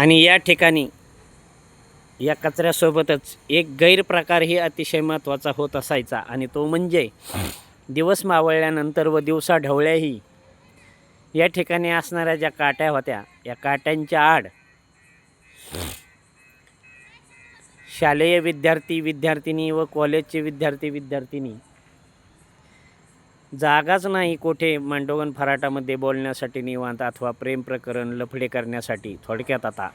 आणि या ठिकाणी या कचऱ्यासोबतच एक गैरप्रकारही अतिशय महत्त्वाचा होत असायचा. आणि तो म्हणजे दिवस मावळल्यानंतर व दिवसा ढवळ्याही या ठिकाणी असणाऱ्या ज्या काट्या होत्या या काट्यांच्या आड शालेय विद्यार्थी विद्यार्थिनी व कॉलेजचे विद्यार्थी विद्यार्थिनी जागाच नाही कोठे मांडोगन फराटामध्ये बोलण्यासाठी निवांत अथवा प्रेम प्रकरण लफडे करण्यासाठी थोडक्यात आता.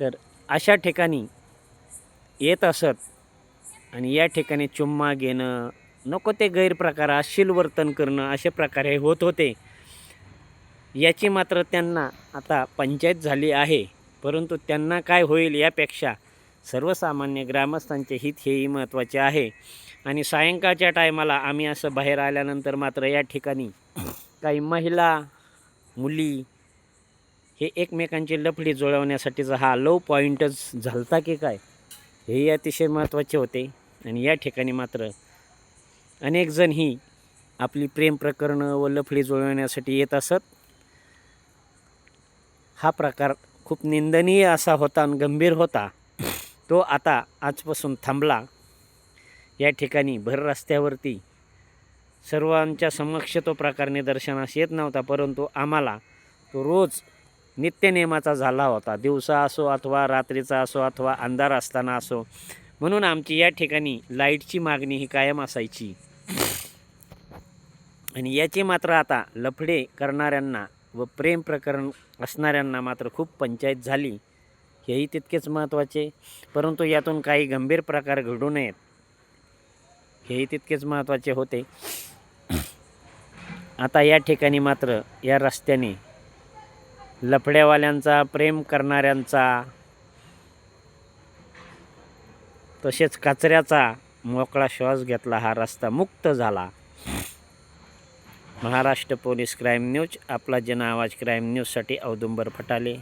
तर अशा ठिकाणी येत असत आणि या ठिकाणी चुम्मा घेणं नको ते गैरप्रकार अशील वर्तन करणं अशा प्रकारे होत होते. याची मात्र त्यांना आता पंचायत झाली आहे. परंतु त्यांना काय होईल यापेक्षा सर्वसामान्य ग्रामस्थांचे हित हेही महत्त्वाचे आहे. आणि सायंकाळच्या टायमाला आम्ही असं बाहेर आल्यानंतर मात्र या ठिकाणी काही महिला मुली हे एकमेकांची लफडी जुळवण्यासाठीचा हा लो पॉईंटच झालता की काय हेही अतिशय महत्त्वाचे होते. आणि या ठिकाणी मात्र अनेकजण ही आपली प्रेम प्रकरणं व लफडी जुळवण्यासाठी येत असत. हा प्रकार खूप निंदनीय असा होता आणि गंभीर होता. तो आता आजपासून थांबला. या ठिकाणी भर रस्त्यावरती. सर्वांच्या समक्ष तो प्रकार निदर्शनास येत नव्हता परंतु आम्हाला तो रोज नित्यनेमाचा झाला होता. दिवसा असो अथवा रात्रीचा असो अथवा अंधार असताना असो म्हणून आमची या ठिकाणी लाईटची मागणी ही कायम असायची. आणि याची मात्र आता लफडे करणाऱ्यांना व प्रेम प्रकरण असणाऱ्यांना मात्र खूप पंचायत झाली. हेही तितकेच महत्त्वाचे. परंतु यातून काही गंभीर प्रकार घडू नयेत. हेही तितकेच महत्त्वाचे होते. आता या ठिकाणी मात्र या रस्त्याने लफड्यावाल्यांचा प्रेम करणाऱ्यांचा तसेच कचऱ्याचा मोकळा श्वास घेतला हा रस्ता मुक्त झाला. महाराष्ट्र पोलीस क्राईम न्यूज आपला जन आवाज क्राईम न्यूजसाठी औदुंबर फटाले.